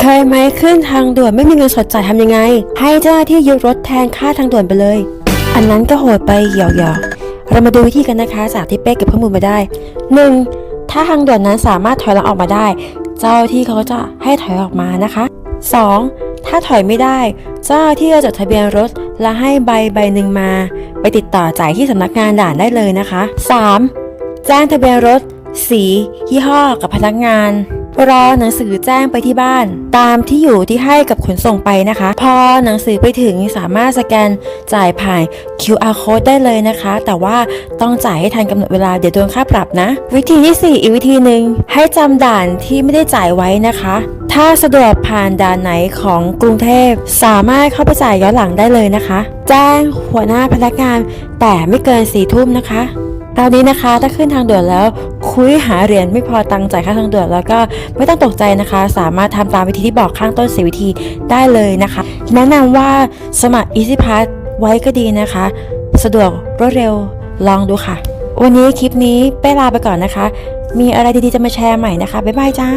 เคยไหมขึ้นทางด่วนไม่มีเงินสดจ่ายทำยังไง ให้เจ้าหน้าที่ยึดรถแทนค่าทางด่วนไปเลย อันนั้นก็โหดไปหยอกๆเรามาดูวิธีกันนะคะจากที่เป๊กเก็บข้อมูลมาได้ 1. ถ้าทางด่วนนั้นสามารถถอยหลังออกมาได้ เจ้าที่เขาจะให้ถอยออกมานะคะ 2. ถ้าถอยไม่ได้ เจ้าหน้าที่จะจดทะเบียนรถและให้ใบใบหนึ่งมา ไปติดต่อจ่ายที่สำนักงานด่านได้เลยนะคะ 3. แจ้งทะเบียนรถ สี ยี่ห้อกับพนักงาน รอหนังสือแจ้งไปที่บ้าน ตามที่อยู่ที่ให้กับขนส่งไปนะคะ พอหนังสือไปถึงสามารถสแกนจ่ายผ่าน QR code ได้เลยนะคะ แต่ว่าต้องจ่ายให้ทันกำหนดเวลาเดี๋ยวโดนค่าปรับนะ วิธีที่ 4 อีกวิธีหนึ่งให้จำด่านที่ไม่ได้จ่ายไว้นะคะ ถ้าสะดวกผ่านด่านไหนของกรุงเทพ สามารถเข้าไปจ่ายย้อนหลังได้เลยนะคะ แจ้งหัวหน้าพนักงานแต่ไม่เกินสี่ทุ่มนะคะคราวนี้นะคะถ้าขึ้นทางด่วนแล้ว คุยหาเหรียญไม่พอตังค์จ่ายค่าทางด่วนแล้วก็ไม่ต้องตกใจนะคะ สามารถทำตามวิธีที่บอกข้างต้นสีวิธีได้เลยนะคะ แนะนำว่าสมัคร Easy Pass ไว้ก็ดีนะคะ สะดวกรวดเร็วลองดูค่ะ วันนี้คลิปนี้ไปลาไปก่อนนะคะ มีอะไรดีๆจะมาแชร์ใหม่นะคะบ๊ายบายจ้า